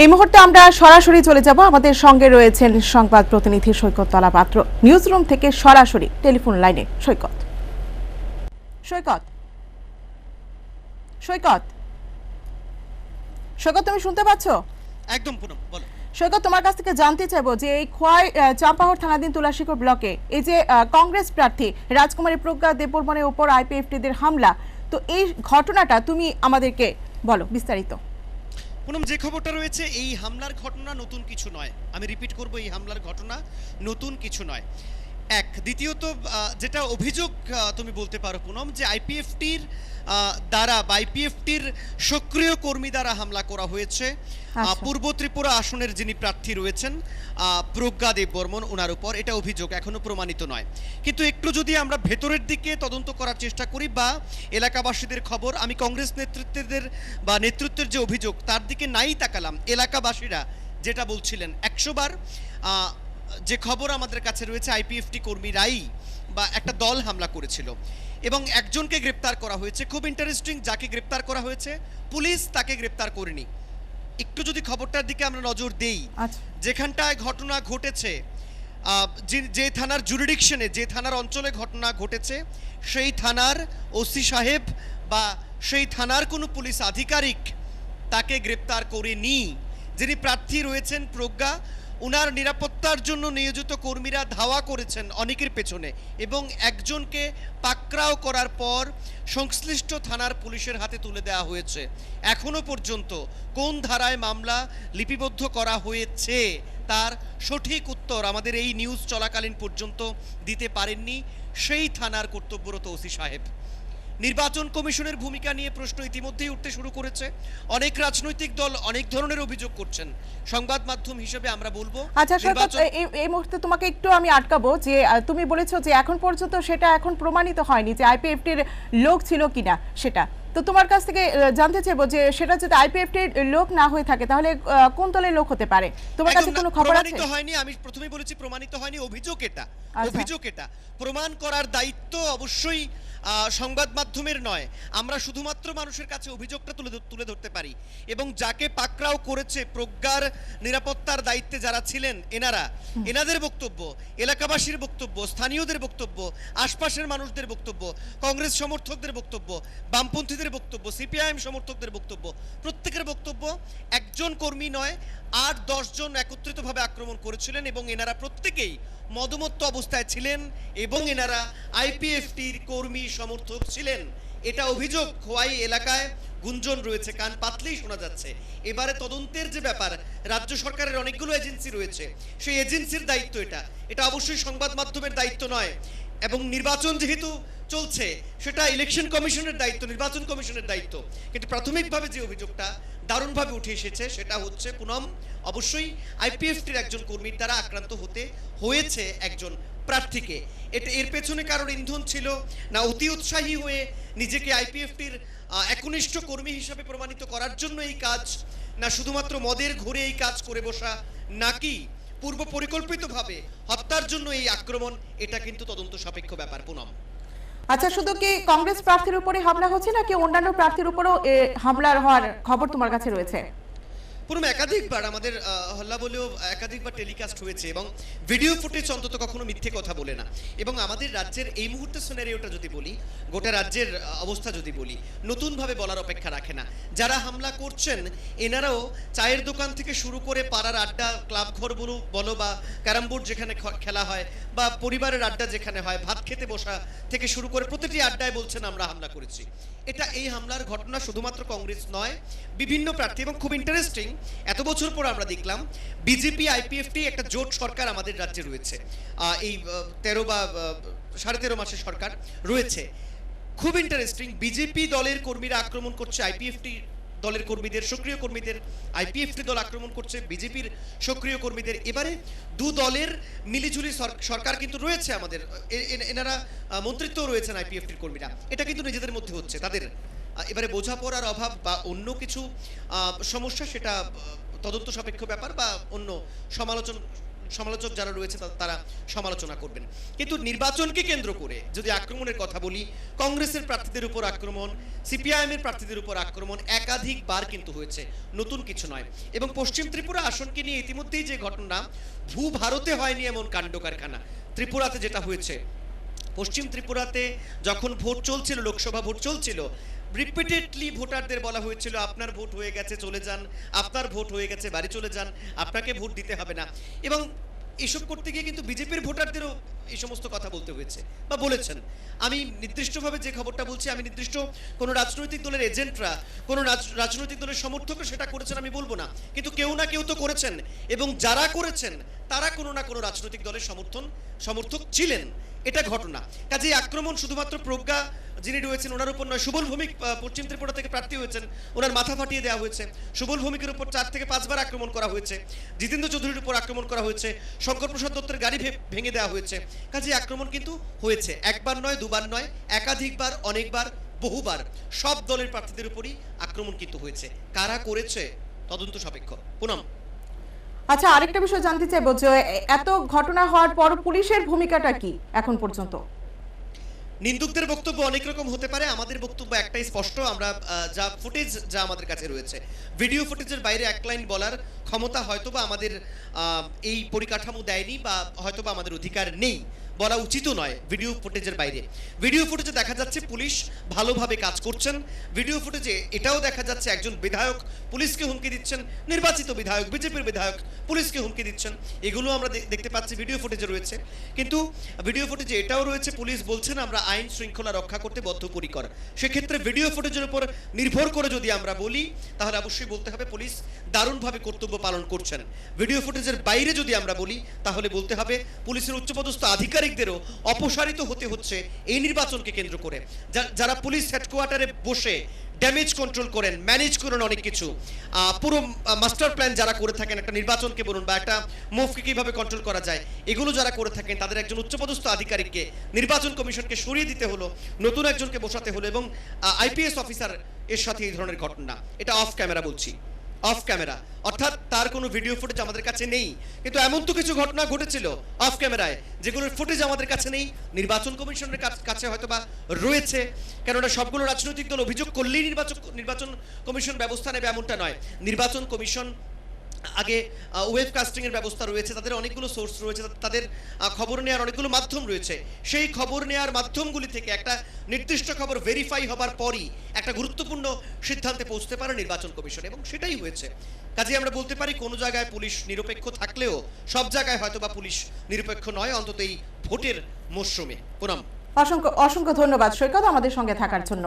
এই মুহূর্তে আমরা সরাসরি চলে যাব। আমাদের সঙ্গে রয়েছেন সংবাদ প্রতিনিধি সৈকত তলা পাত্র নিউজ রুম থেকে সরাসরি টেলিফোন লাইনে সৈকত। সৈকত। সৈকত। সৈকত তুমি শুনতে পাচ্ছ? একদম পুনম বলো। সৈকত তোমার কাছ থেকে জানতে চাইব যে এই খোয়াই আহ, চাম্পাহর থানাধীন তুলাশিকর ব্লকে এই যে কংগ্রেস প্রার্থী রাজকুমারী প্রজ্ঞা দেববর্মনের উপর আইপিএফটিদের হামলা তো এই ঘটনাটা তুমি আমাদেরকে বলো বিস্তারিত। পুনম, যে খবরটা রয়েছে, এই হামলার ঘটনা নতুন কিছু নয়। আমি রিপিট করব, এই হামলার ঘটনা নতুন কিছু নয়। এক। দ্বিতীয়ত যেটা অভিযোগ তুমি বলতে পারো পুনম যে আইপিএফটির দ্বারা বা আইপিএফটির সক্রিয় কর্মী দ্বারা হামলা করা হয়েছে। আচ্ছা। পূর্ব ত্রিপুরা আসনের যিনি প্রার্থী রয়েছেন প্রজ্ঞা দেব বর্মন ওনার উপর এটা অভিযোগ এখনও প্রমাণিত নয়। কিন্তু একটু যদি আমরা ভেতরের দিকে তদন্ত করার চেষ্টা করি বা এলাকাবাসীদের খবর আমি কংগ্রেস নেতৃত্বের বা নেতৃত্বের যে অভিযোগ তার দিকে নাই তাকালাম। এলাকাবাসীরা যেটা বলছিলেন একশো বার আহ, যে খবর আমাদের কাছে রয়েছে আইপিএফটি কর্মীরাই বা একটা দল হামলা করেছিল এবং একজনকে গ্রেপ্তার করা হয়েছে। খুব ইন্টারেস্টিং যাকে গ্রেপ্তার করা হয়েছে পুলিশ তাকে গ্রেপ্তার করেনি। একটু যদি খবরটার দিকে আমরা নজর দেই আচ্ছা। যেখানটায় ঘটনা ঘটেছে যে- থানার জুরিডিকশনে যে থানার অঞ্চলে ঘটনা ঘটেছে সেই থানার ওসি সাহেব বা সেই থানার কোনো পুলিশ আধিকারিক তাকে গ্রেপ্তার করে করেনি। যিনি প্রার্থী রয়েছেন প্রজ্ঞা উনার নিরাপত্তার জন্য নিয়োজিত কর্মীরা ধাওয়া করেছেন অনেকের পেছনে এবং একজনকে পাকড়াও করার পর সংশ্লিষ্ট থানার পুলিশের হাতে তুলে দেওয়া হয়েছে। এখনও পর্যন্ত কোন ধারায় মামলা লিপিবদ্ধ করা হয়েছে তার সঠিক উত্তর আমাদের এই নিউজ চলাকালীন পর্যন্ত দিতে পারেননি সেই থানার কর্তব্যরত ওসি সাহেব। নির্বাচন কমিশনের ভূমিকা নিয়ে প্রশ্ন ইতিমধ্যেই উঠতে শুরু করেছে। অনেক রাজনৈতিক দল অনেক ধরনের অভিযোগ করছেন। সংবাদ মাধ্যম হিসেবে আমরা বলব আচ্ছা এই মুহূর্তে তোমাকে একটু আমি আটকাবো যে তুমি বলেছ যে এখন পর্যন্ত সেটা এখন প্রমাণিত হয়নি যে আইপিএফটির লোক ছিল কিনা সেটা। তো তোমার কাছ থেকে জানতে চাইব যে সেটা যদি আইপিএফটির লোক না হয়ে থাকে তাহলে কোন দলের লোক হতে পারে? তোমার কাছে কোনো খবর আছে? প্রমাণিত হয়নি আমি প্রথমেই বলেছি প্রমাণিত হয়নি অভিযোগ এটা। আচ্ছা। অভিযোগ এটা। প্রমাণ করার দায়িত্ব অবশ্যই সংবাদ মাধ্যমের নয়। আমরা শুধুমাত্র মানুষের কাছে অভিযোগটা তুলে তুলে ধরতে পারি। এবং যাকে পাকরাও করেছে প্রজ্ঞার নিরাপত্তার দায়িত্বে যারা ছিলেন এনারা এনাদের বক্তব্য এলাকাবাসীর বক্তব্য স্থানীয়দের বক্তব্য আশপাশের মানুষদের বক্তব্য কংগ্রেস সমর্থকদের বক্তব্য বামপন্থীদের বক্তব্য সিপিআইএম সমর্থকদের বক্তব্য প্রত্যেকের বক্তব্য একজন কর্মী নয় আট দশজন একত্রিতভাবে আক্রমণ করেছিলেন এবং এনারা প্রত্যেকেই মদমত্ত অবস্থায় ছিলেন এবং এনারা আইপিএফটির কর্মী সমর্থক ছিলেন। এটা অভিযোগ খোয়াই এলাকায় গুঞ্জন রয়েছে, কান পাতলেই শোনা যাচ্ছে। এবারে তদন্তের যে ব্যাপার, রাজ্য সরকারের অনেকগুলো এজেন্সি রয়েছে। সেই এজেন্সির দায়িত্ব এটা। এটা অবশ্যই সংবাদ মাধ্যমের দায়িত্ব নয়। এবং নির্বাচন যেহেতু চলছে, সেটা ইলেকশন কমিশনের দায়িত্ব, নির্বাচন কমিশনের দায়িত্ব। কিন্তু প্রাথমিকভাবে যে অভিযোগটা দারুণভাবে উঠে এসেছে, সেটা হচ্ছে পুনম, অবশ্যই আইপিএফটির একজন কর্মীর দ্বারা আক্রান্ত হতে হয়েছে একজন প্রার্থীকে। এটা এর পেছনে কারোর ইন্ধন ছিল না, অতি উৎসাহী হয়ে নিজেকে আইপিএফটির একনিষ্ঠ কর্মী হিসাবে প্রমাণিত করার জন্য এই কাজ, না শুধুমাত্র মদের ঘুরে এই কাজ করে বসা নাকি পূর্ব পরিকল্পিতভাবে হত্যার জন্য এই আক্রমণ এটা কিন্তু তদন্ত সাপেক্ষ ব্যাপার পুনম। আচ্ছা শুধু কি কংগ্রেস প্রার্থীর উপরে হামলা হচ্ছে নাকি অন্যান্য প্রার্থীর উপরেও হামলার হওয়ার খবর তোমার কাছে রয়েছে? পুরো একাধিকবার আমাদের হল্লা বলেও একাধিকবার টেলিকাস্ট হয়েছে এবং ভিডিও ফুটেজ অন্তত কখনো মিথ্যে কথা বলে না। এবং আমাদের রাজ্যের এই মুহূর্তে সিনারিওটা যদি বলি গোটা রাজ্যের অবস্থা যদি বলি নতুনভাবে বলার অপেক্ষা রাখে না। যারা হামলা করছেন, এনারাও চায়ের দোকান থেকে শুরু করে পাড়ার আড্ডা, ক্লাব ঘর বলো বা ক্যারাম বোর্ড যেখানে খেলা হয় বা পরিবারের আড্ডা যেখানে হয়, ভাত খেতে বসা থেকে শুরু করে প্রতিটি আড্ডায় বলছেন, আমরা হামলা করেছি। এটা এই হামলার ঘটনা শুধুমাত্র কংগ্রেস নয়, বিভিন্ন প্রার্থী এবং খুব ইন্টারেস্টিং এত বছর পর আমরা দেখলাম, বিজেপি, আইপিএফটি একটা জোট সরকার আমাদের রাজ্যে রয়েছে। এই তেরো বা সাড়ে তেরো মাসের সরকার রয়েছে। খুব ইন্টারেস্টিং বিজেপি দলের কর্মীরা আক্রমণ করছে আইপিএফটি দলের কর্মীদের সক্রিয় কর্মীদের আইপিএফটি দল আক্রমণ করছে বিজেপির সক্রিয় কর্মীদের। এবারে দু দলের মিলিঝুলি সরকার কিন্তু রয়েছে আমাদের এনারা আহ, মন্ত্রিত্বও রয়েছেন আইপিএফটির কর্মীরা। এটা কিন্তু নিজেদের মধ্যে হচ্ছে তাদের এবারে বোঝাপড়ার অভাব বা অন্য কিছু সমস্যা সেটা তদন্ত সাপেক্ষ ব্যাপার বা অন্য সমালোচন সমালোচক যারা রয়েছে তারা সমালোচনা করবেন। কিন্তু নির্বাচনকে কেন্দ্র করে যদি আক্রমণের কথা বলি, কংগ্রেসের প্রার্থীদের উপর আক্রমণ সিপিআইএম এর প্রার্থীদের উপর আক্রমণ একাধিকবার কিন্তু হয়েছে, নতুন কিছু নয়। এবং পশ্চিম ত্রিপুরা আসনকে নিয়ে ইতিমধ্যেই যে ঘটনা ভূ ভারতে হয়নি এমন কাণ্ড কারখানা। ত্রিপুরাতে যেটা হয়েছে, পশ্চিম ত্রিপুরাতে যখন ভোট চলছিল, লোকসভা ভোট চলছিল রিপিটেডলি ভোটারদের বলা হয়েছিল, আপনার ভোট হয়ে গেছে, চলে যান। আপনার ভোট হয়ে গেছে, বাড়ি চলে যান। আপনাকে ভোট দিতে হবে না। এবং এসব করতে গিয়ে কিন্তু বিজেপির ভোটারদেরও এই সমস্ত কথা বলতে হয়েছে বা বলেছেন। আমি নির্দিষ্টভাবে যে খবরটা বলছি, আমি নির্দিষ্ট কোনো রাজনৈতিক দলের এজেন্টরা, কোনো রাজনৈতিক দলের সমর্থকরা সেটা করেছেন আমি বলব না। কিন্তু কেউ না কেউ তো করেছেন এবং যারা করেছেন, তারা কোনো না কোনো রাজনৈতিক দলের সমর্থন, সমর্থক ছিলেন। এটা ঘটনা। কাজে আক্রমণ শুধুমাত্র প্রজ্ঞা যিনি রয়েছেন, ওনার উপর নয়, সুবল ভৌমিক পশ্চিম ত্রিপুরা থেকে প্রার্থী হয়েছেন। ওনার মাথা ফাটিয়ে দেওয়া হয়েছে। সুবল ভৌমিকের উপর চার থেকে পাঁচবার আক্রমণ করা হয়েছে। জিতেন্দ্র চৌধুরীর উপর আক্রমণ করা হয়েছে। শঙ্কর প্রসাদ দত্তের গাড়ি ভেঙে দেওয়া হয়েছে। কাজে আক্রমণ কিন্তু হয়েছে। একবার নয়, দুবার নয়, একাধিকবার, অনেকবার, বহুবার। সব দলের প্রার্থীদের উপরই আক্রমণ কিন্তু হয়েছে। কারা করেছে? তদন্ত সাপেক্ষ। পুনম। আচ্ছা আরেকটা বিষয় জানতে চাইব যে, এত ঘটনা হওয়ার পর পুলিশের ভূমিকাটা কি এখন পর্যন্ত? নিন্দুকদের বক্তব্য অনেক রকম হতে পারে, আমাদের বক্তব্য একটাই স্পষ্ট, আমরা যা ফুটেজ যা আমাদের কাছে রয়েছে। ভিডিও ফুটেজের বাইরে এক লাইন বলার ক্ষমতা হয়তোবা আমাদের এই পরিকাঠামো দেয়নি বা হয়তোবা আমাদের অধিকার নেই বলা উচিতও নয় ভিডিও ফুটেজের বাইরে। ভিডিও ফুটেজে দেখা যাচ্ছে পুলিশ ভালোভাবে কাজ করছেন। ভিডিও ফুটেজে এটাও দেখা যাচ্ছে একজন বিধায়ক পুলিশকে হুমকি দিচ্ছেন, নির্বাচিত বিধায়ক, বিজেপির বিধায়ক পুলিশকে হুমকি দিচ্ছেন। এগুলো আমরা দেখতে পাচ্ছি, ভিডিও ফুটেজে রয়েছে। কিন্তু ভিডিও ফুটেজে এটাও রয়েছে, পুলিশ বলছেন আমরা আইন শৃঙ্খলা রক্ষা করতে বদ্ধপরিকর। সেক্ষেত্রে ভিডিও ফুটেজের উপর নির্ভর করে যদি আমরা বলি, তাহলে অবশ্যই বলতে হবে পুলিশ দারুণভাবে কর্তব্য পালন করছেন। ভিডিও ফুটেজের বাইরে যদি আমরা বলি, তাহলে বলতে হবে পুলিশের উচ্চপদস্থ আধিকারিকদেরও অপসারিত হতে হচ্ছে এই নির্বাচনকে কেন্দ্র করে। যারা পুলিশ হেডকোয়ার্টারে বসে ড্যামেজ কন্ট্রোল করেন ম্যানেজ করেন অনেক কিছু পুরো মাস্টার প্ল্যান যারা করে থাকেন একটা নির্বাচনকে বলুন বা একটা মুভকে কীভাবে কন্ট্রোল করা যায়, এগুলো যারা করে থাকেন, তাদের একজন উচ্চপদস্থ আধিকারিককে, নির্বাচন কমিশনকে সরিয়ে দিতে হলো, নতুন একজনকে বসাতে হলো এবং আইপিএস অফিসার এর সাথে এই ধরনের ঘটনা। এটা অফ ক্যামেরা বলছি। অফ ক্যামেরা অর্থাৎ তার কোনো ভিডিও ফুটেজ আমাদের কাছে নেই। কিন্তু এমন তো কিছু ঘটনা ঘটেছিল অফ ক্যামেরায় যেগুলোর ফুটেজ আমাদের কাছে নেই। নির্বাচন কমিশনের কাছ- কাছে হয়তো বা রয়েছে। কেননা সবগুলো রাজনৈতিক দল অভিযোগ করলেই নির্বাচন নির্বাচন কমিশন ব্যবস্থা নেবে এমনটা নয়। নির্বাচন কমিশন আগে ওয়েব কাস্টিং এর ব্যবস্থা রয়েছে, তাদের অনেকগুলো সোর্স রয়েছে তাদের খবর নেওয়ার অনেকগুলো মাধ্যম রয়েছে। সেই খবর নেওয়ার মাধ্যমগুলি থেকে একটা নির্দিষ্ট খবর ভেরিফাই হবার পরই একটা গুরুত্বপূর্ণ সিদ্ধান্তে পৌঁছতে পারে নির্বাচন কমিশন, এবং সেটাই হয়েছে। কাজে আমরা বলতে পারি, কোনো জায়গায় পুলিশ নিরপেক্ষ থাকলেও সব জায়গায় হয়তো বা পুলিশ নিরপেক্ষ নয়, অন্তত এই ভোটের মরশুমে। পুনম অসংখ্য অসংখ্য ধন্যবাদ সৈকত আমাদের সঙ্গে থাকার জন্য।